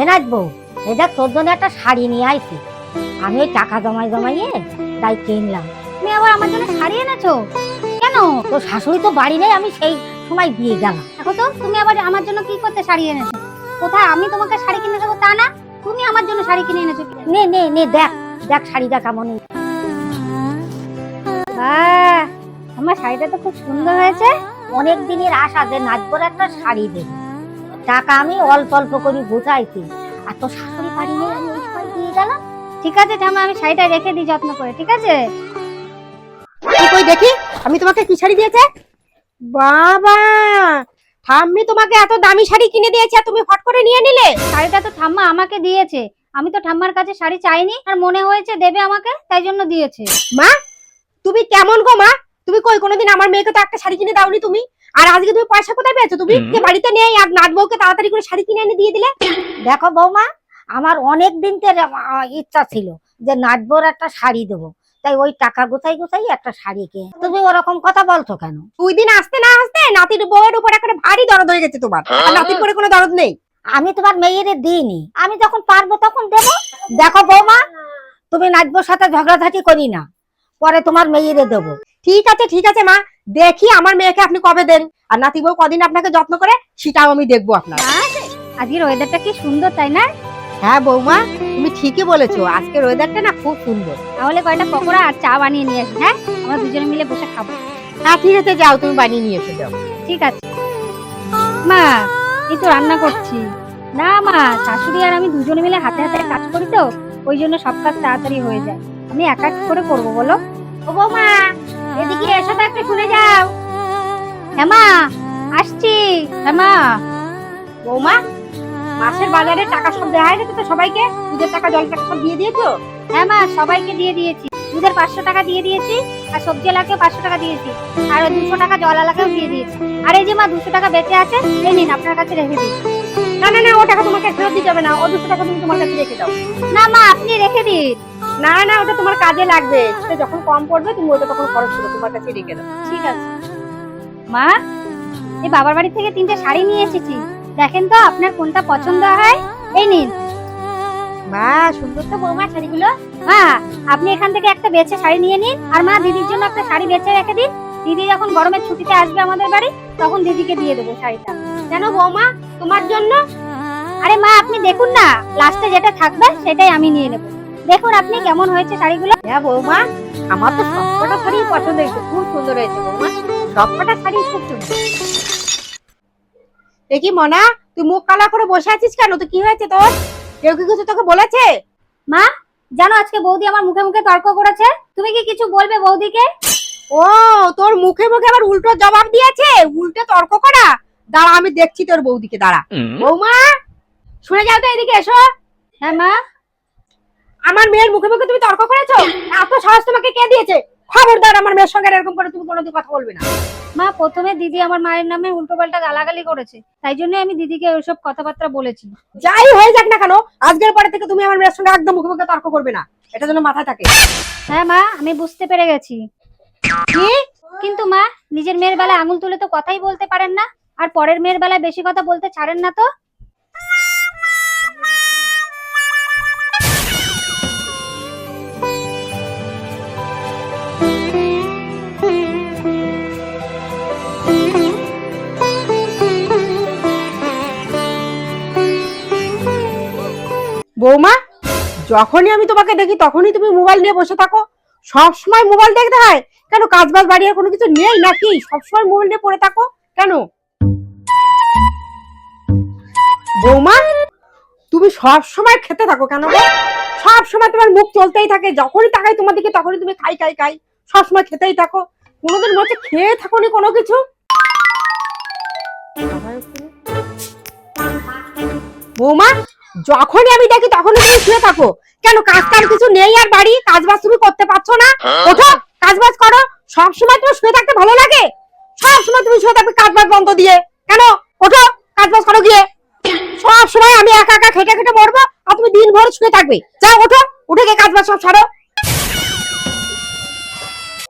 এ নাচবো এ দেখ তোর জন্য একটা শাড়ি নিয়ে আইছি। আমি ওই টাকা জমাই জমাইয়ে তাই কিনলাম। তুমি আবার আমার জন্য শাড়ি এনেছো? কেন? তোর শাশুড়ি তো বাড়ি নেই, আমি সেই সময় দিয়ে গেলাম। দেখো তো, তুমি আবার আমার জন্য কি করতে শাড়ি এনেছো? কোথায় আমি তোমাকে শাড়ি কিনে দেবো তা না? তুমি আমার জন্য শাড়ি কিনে এনেছো নে নে নে, দেখ দেখ শাড়িটা কেমন আমার শাড়িটা তো খুব সুন্দর হয়েছে। অনেক দিনের আশা যে নাচবোর একটা শাড়ি দেবে। টাকা আমি অল্প অল্প করে গুছাইছি আর তোর শাশুড়ি বাড়ি নেই আমি ওই দিয়ে গেলাম। ঠিক আছে ঠাম্মা আমি শাড়িটা রেখে দিই যত্ন করে ঠিক আছে? কি কই দেখি আমি তোমাকে কি শাড়ি দিয়েছে? বাবা ঠাম্মি তোমাকে এত দামি শাড়ি কিনে দিয়েছে আর তুমি ফট করে নিয়ে নিলে? শাড়িটা তো ঠাম্মা আমাকে দিয়েছে। আমি তো ঠাম্মার কাছে শাড়ি চাইনি আর মনে হয়েছে দেবে আমাকে তাই জন্য দিয়েছে। মা তুমি কেমন গো মা? তুমি কই কোনোদিন আমার মেয়েকে তো একটা শাড়ি কিনে দাওনি তুমি? আর আজকে তুমি পয়সা কোথায় পেয়েছ? তুমি বাড়িতে নেই আর নাত বউকে তাড়াতাড়ি করে শাড়ি কিনে এনে দিয়ে দিলে? দেখো বৌমা আমার অনেক দিন ইচ্ছা ছিল যে নাচবোর একটা শাড়ি দেবো। তাই ওই টাকা গোছাই গোছাই একটা শাড়ি কে তুমি ওরকম কথা বলছো কেন? দুই দিন আসতে না আসতে নাতির বউয়ের উপর একটা ভারী দরদ হয়ে গেছে তোমার। আর নাতির পরে কোনো দরদ নেই। আমি তোমার মেয়ের দিইনি। আমি যখন পারব তখন দেবো। দেখো বৌমা তুমি নাচবোর সাথে ঝগড়াঝাটি করি না। পরে তোমার মেয়েরে দেবো। ঠিক আছে ঠিক আছে মা। দেখি আমার মেয়েকে আপনি কবে দেন। আর নাতি বউ কদিন আপনাকে যত্ন করে সেটাও আমি দেখব আপনার। আজকের ওয়েদারটা কি সুন্দর তাই না? হ্যাঁ বৌমা তুমি ঠিকই বলেছ। আজকের ওয়েদারটা না খুব সুন্দর। তাহলে কয়টা পকোড়া আর চা বানিয়ে নিয়ে আসি হ্যাঁ? আমরা দুজনে মিলে বসে খাব। হ্যাঁ ঠিক আছে যাও তুমি বানিয়ে নিয়ে এসে যাও। ঠিক আছে। মা এই তো রান্না করছি। না মা শাশুড়ি আর আমি দুজনে মিলে হাতে হাতে কাজ করি তো ওই জন্য সব কাজ তাড়াতাড়ি হয়ে যায়। আমি একা করে করব বলো। ও বৌমা এদিকে এসো তো একটু শুনে যাও। হ্যাঁ মা আসছি। হ্যাঁ মা বৌমা মাসের বাজারে টাকা সব দেওয়া হয়ে গেছে তো সবাইকে? দুধের টাকা জল টাকা সব দিয়ে দিয়েছ? হ্যাঁ মা সবাইকে দিয়ে দিয়েছি। দুধের পাঁচশো টাকা দিয়ে দিয়েছি, আর সবজি এলাকাও পাঁচশো টাকা দিয়েছি, আর দুশো টাকা জল এলাকাও দিয়ে দিয়েছি। আর এই যে মা, দুশো টাকা বেঁচে আছে, এই নিন, আপনার কাছে রেখে দিন না না না ও টাকা তোমাকে ফেরত দিতে হবে না। ও দুশো টাকা তুমি তোমার কাছে রেখে দাও। না মা আপনি রেখে দিন। না না ওটা তোমার কাজে লাগবে। সেটা যখন কম পড়বে তুমি ওটা তখন খরচ করো তোমার কাছে রেখে দাও। ঠিক আছে। মা এই বাবার বাড়ি থেকে তিনটে শাড়ি নিয়ে এসেছি। দেখেন তো আপনার কোনটা পছন্দ হয়? এই নিন। মা সুন্দর তো বৌমা শাড়িগুলো। মা আপনি এখান থেকে একটা বেছে শাড়ি নিয়ে নিন। আর মা দিদির জন্য একটা শাড়ি বেছে রেখে দিন। দিদি যখন গরমের ছুটিতে আসবে আমাদের বাড়ি, তখন দিদিকে দিয়ে দেবো শাড়িটা। কেন বৌমা? তোমার জন্য? আরে মা, আপনি দেখুন না, লাস্টে যেটা থাকবে সেটাই আমি নিয়ে নেব। দেখুন আপনি কেমন হয়েছে শাড়িগুলো। হ্যাঁ বৌমা, আমার তো সবকটা শাড়ি পছন্দ হয়েছে, খুব সুন্দর হয়েছে বৌমা। সবকটা শাড়ি খুব সুন্দর। দেখি মনা, তুই মুখ কালা করে বসে আছিস কেন? তো কি হয়েছে তোর? কেউ কি কিছু তোকে বলেছে? মা, জানো আজকে বৌদি আমার মুখে মুখে তর্ক করেছে। তুমি কি কিছু বলবে বৌদিকে? ও তোর মুখে মুখে আবার উল্টো জবাব দিয়েছে? উল্টে তর্ক করা? দাঁড়া আমি দেখছি তোর বৌদিকে দাঁড়া। বৌমা শুনে যাও তো এদিকে এসো। হ্যাঁ মা। আমার মেয়ের মুখে মুখে তুমি তর্ক করেছ? এত সাহস তোমাকে কে দিয়েছে? খবরদার আমার মেয়ের সঙ্গে এরকম করে তুমি কোনোদিন কথা বলবে না। মা প্রথমে দিদি আমার মায়ের নামে উল্টো পাল্টা গালাগালি করেছে। তাই জন্য আমি দিদিকে ওইসব কথাবার্তা বলেছি। যাই হয়ে যাক না কেন আজকের পরে থেকে তুমি আমার মেয়ের সঙ্গে একদম মুখে মুখে তর্ক করবে না। এটা যেন মাথায় থাকে। হ্যাঁ মা আমি বুঝতে পেরে গেছি। কিন্তু মা, নিজের মেয়ের বেলায় আঙুল তুলে তো কথাই বলতে পারেন না, আর পরের মেয়ের বেলায় বেশি কথা বলতে ছাড়েন না তো? বৌমা, যখনই আমি তোমাকে দেখি তখনই তুমি মোবাইল নিয়ে বসে থাকো। সব সময় মোবাইল দেখতে হয়। কেন কাজ বাজ বাড়ি আর কোনো কিছু নেই নাকি? সব সময় মোবাইল নিয়ে পড়ে থাকো। কেন? বৌমা তুমি সব সময় খেতে থাকো কেন সব সময় তোমার মুখ চলতেই থাকে। যখনই তাকাই তোমার দিকে তখনই তুমি খাই খাই খাই। সব সময় খেতেই থাকো। কোনোদিন মনে খেয়ে থাকো নি কোনো কিছু? বৌমা যখনই আমি দেখি তখনই তুমি শুয়ে থাকো। কেন কাজ কাম কিছু নেই আর বাড়ি? কাজ বাজ তুমি করতে পারছ না? ওঠো কাজ বাজ করো। সব সময় তোমার শুয়ে থাকতে ভালো লাগে? সব সময় তুমি শুয়ে থাকবে কাজ বাজ বন্ধ দিয়ে। কেন? ওঠো কাজবাজ করো গিয়ে। সব সময় আমি একা একা খেটে খেটে মরবো আর তুমি দিন ভর শুয়ে থাকবে। যাও, ওঠো, উঠে গিয়ে কাজ বাজ সব ছাড়ো